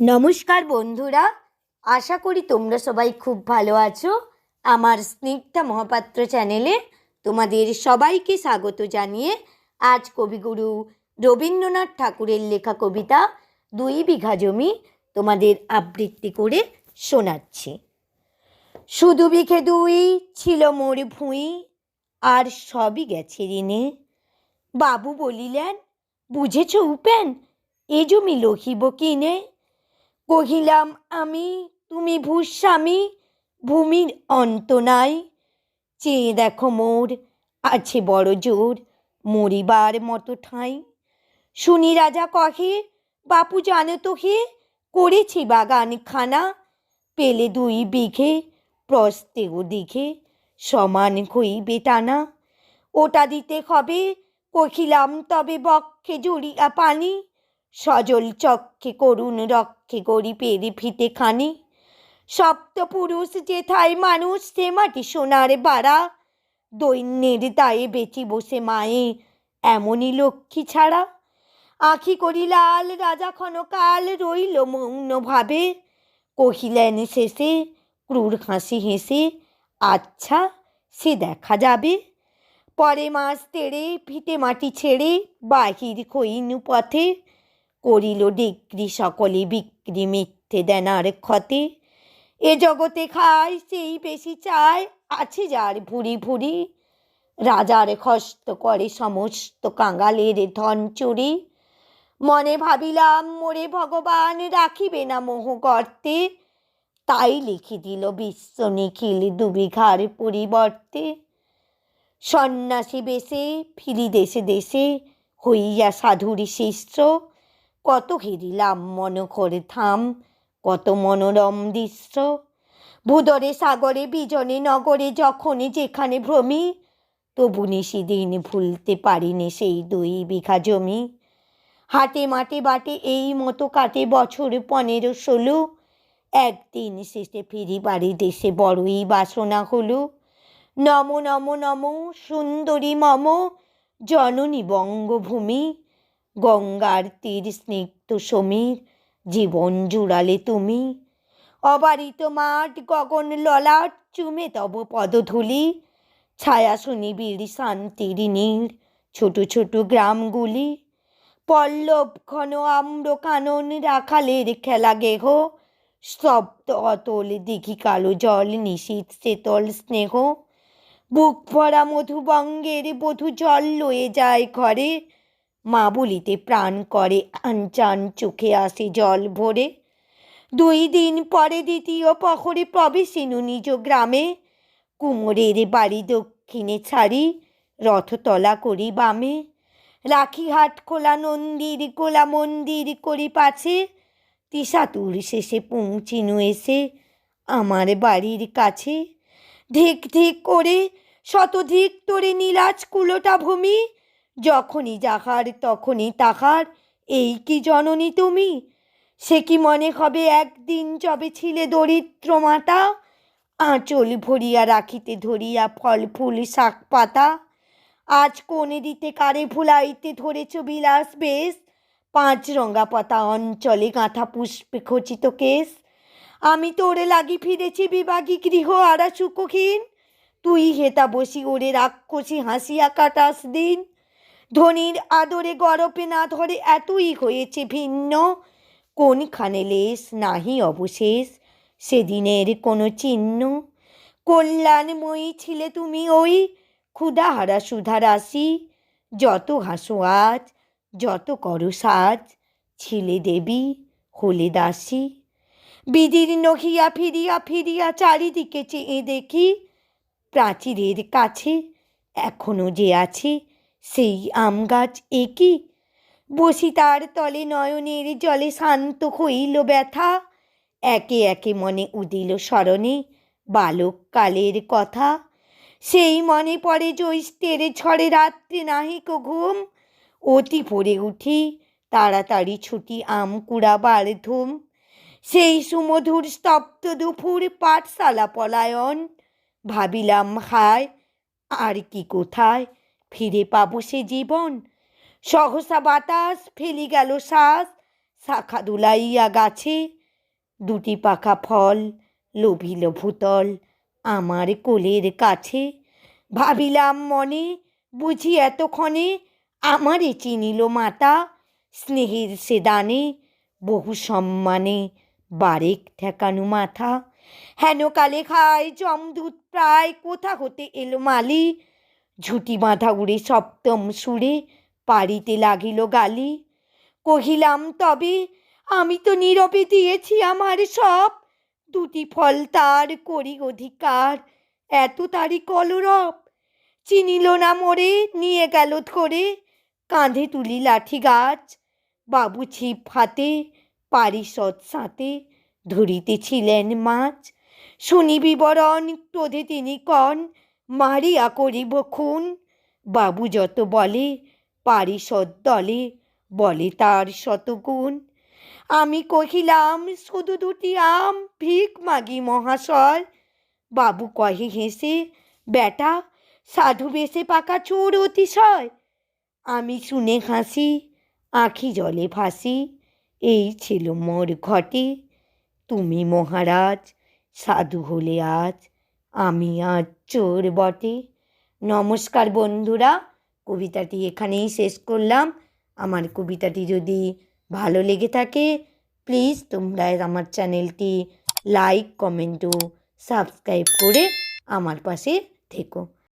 নমস্কার বন্ধুরা, আশা করি তোমরা সবাই খুব ভালো আছো। আমার স্নিগ্ধা মহাপাত্র চ্যানেলে তোমাদের সবাইকে স্বাগত জানিয়ে আজ কবিগুরু রবীন্দ্রনাথ ঠাকুরের লেখা কবিতা দুই বিঘা জমি তোমাদের আবৃত্তি করে শোনাচ্ছি। শুধু বিঘে দুই ছিল মোর ভুঁই, আর সবই গেছে ঋণে। বাবু বলিলেন, বুঝেছ উপেন, এ জমি লহিব কিনে কহিলাম, আমি, তুমি ভূস্বামী ভূমির অন্ত নাই। চেয়ে দেখো মোর আছে বড় জোর, মরিবার মতো ঠাঁই। শুনি রাজা কহে, বাপু জানো তো হে, করেছি বাগান খানা পেলে দুই বিঘে প্রস্তে ও দিঘে, সমান হইবে টানা। ওটা দিতে হবে, কহিলাম, তবে বক্ষে জড়িয়া পানি সজল চক্ষে করুণ রক্ষে গরিবের ভিটে খানি। সপ্তপুরুষ যেথায় মানুষ, সে মাটি সোনার বাড়া। দৈন্যের দায়ে বেঁচি বসে মায়ে এমনই লক্ষ্মী ছাড়া। আখি করি লাল, রাজা ক্ষণকাল রইল মৌন ভাবে কহিলেন শেষে, ক্রূর হাসি হেসে আচ্ছা সে দেখা যাবে। পরে মাস তেড়ে ভিটে মাটি ছেড়ে, বাহির খইনু পথে। করিল ডিগ্রি সকলে বিক্রি মিথ্যে দেনার ক্ষতে। এ জগতে খায়, সেই বেশি চায়, আছে যার ভুরি ভুরি রাজার খস্ত করে সমস্ত কাঙালের ধন চুরি। মনে ভাবিলাম, মোরে ভগবান রাখিবে না মোহ গর্তে। তাই লিখে দিল বিশ্ব নিখিল দুবিঘার পরিবর্তে। সন্ন্যাসী বেশে ফিরি দেশে দেশে, হইয়া সাধুরি শিষ্য। কত ঘিরিলাম মনোহর থাম, কত মনোরম দৃশ্য। ভূদরে, সাগরে, বিজনে, নগরে, যখনই যেখানে ভ্রমি, তবু নিশি দিন ভুলতে পারিনি সেই দুই বিঘা জমি। হাটে মাঠে বাটে এই মতো কাটে বছর পনেরো ষোলো। একদিন শেষে ফিরি বাড়ি দেশে বড়ই বাসনা হলো। নম নম নম, সুন্দরী, মম, জননী বঙ্গভূমি। গঙ্গার তীর স্নিগ্ধ সমীর, জীবন জুড়ালে তুমি। অবারিত মাঠ, গগন ললাট, চুমে তব পদধূলি ছায়া শুনিবির শান্তির নীড় ছোট ছোট গ্রামগুলি। পল্লব ঘন আম্র কানন রাখালের খেলা গেহ, স্তব্ধ অতল দিঘি কালো জল নিশীত শীতল স্নেহ। বুক ভরা মধুবঙ্গের বধু জল লয়ে যায় ঘরে মা বলিতে প্রাণ করে আনচান চোখে আসে জল ভরে। দুই দিন পরে দ্বিতীয় প্রহরে প্রবেশিনু নিজ গ্রামে। কুমোরের বাড়ি দক্ষিণে ছাড়ি, রথতলা করি বামে। রাখিহাট খোলা নন্দির গোলা মন্দির করি পাছে। তিসাতুর শেষে পৌঁছিনু এসে আমার বাড়ির কাছে। ধিক ধিক করে শতধিক তোরে নীলাজ কুলোটা ভূমি। যখনই যাহার, তখনই তাহার। এই কি জননী তুমি? সে কি মনে হবে একদিন যবে ছিলে দরিদ্র মাতা? আঁচল ভরিয়া রাখিতে ধরিয়া ফল, ফুল, শাক, পাতা। আজ কোনে দিতে কারে ভুলাইতে ধরেছ বিলাস বেশ? পাঁচ রঙা পাতা অঞ্চলে গাঁথা পুষ্পে খচিত কেশ। আমি তোরে লাগি ফিরেছি বিবাগী গৃহ আড়া সুখহীন তুই হেতা বসি ওরে রাক্ষসী হাসিয়া কাটাস দিন। আদরে গরপে না ধরে এতই হয়েছে ভিন্ন। কোনখানে লেশ নাহি অবশেষ, সেদিনের কোনো চিহ্ন। কল্যাণময়ী ছিলে তুমি ওই ক্ষুধাহারা সুধা রাশি। যত হাসো আজ, যত করো সাজ, ছিলে দেবী, হলে দাসী। বিদীর্ণ হিয়া ফিরিয়া ফিরিয়া চারিদিকে চেয়ে দেখি, প্রাচীরের কাছে এখনও যে আছে সেই আম গাছ একই বসি তার তলে নয়নের জলে শান্ত হইল ব্যথা। একে একে মনে উদিল স্মরণে বালককালের কথা। সেই মনে পড়ে জ্যৈষ্ঠের ঝড়ে রাত্রে নাহিক ঘুম। অতি পড়ে উঠি তাড়াতাড়ি ছুটি আম কুড়াবার ধুম। সেই সুমধুর স্তব্ধ দুপুর পাঠশালা পলায়ন। ভাবিলাম হায়, আর কি কোথায়? ফিরে পাবো সে জীবন। সহসা বাতাস, ফেলি গেল শ্বাস, শাখা দুলাইয়া গাছে। দুটি পাকা ফল লোভিল ভূতল আমার কোলের কাছে। ভাবিলাম মনে, বুঝি এতক্ষণে আমারে চিনিল মাতা। স্নেহের সে দানে বহু সম্মানে বারেক ঠেকানো মাথা। হেন কালে খায় জমদূত প্রায়, কোথা হতে এলো মালি? ঝুটি বাঁধা উড়ে সপ্তম সুরে পারিতে লাগিল গালি। কহিলাম, তবে আমি তো নীরবে দিয়েছি আমার সব। দুটি ফল তার করি অধিকার। এত তারি কলরব। চিনিল না মোরে, নিয়ে গেল ধরে। কাঁধে তুলি লাঠি গাছ। বাবু ছিপ হাতে, পারিষদ সাঁতে ধরিতেছিলেন মাছ। শুনি বিবরণ, ক্রোধে তিনি কন। মারিয়া করিব খুন। বাবু যত বলে, পারিষদ দলে বলে তার শতগুণ। আমি কহিলাম, শুধু দুটি আম, ভিক মাগি মহাশয়। বাবু কহে, হেসে, বেটা, সাধু বেশে পাকা চোর অতিশয়। আমি শুনে হাসি, আঁখি জলে ভাসি, এই ছিল মোর ঘটে। তুমি মহারাজ, সাধু হলে আজ আমি আজ চোর বটে। নমস্কার বন্ধুরা, কবিতাটি এখানেই শেষ করলাম। আমার কবিতাটি যদি ভালো লেগে থাকে প্লিজ তোমরা আমার চ্যানেলটি লাইক কমেন্ট ও সাবস্ক্রাইব করে আমার পাশে থেকো।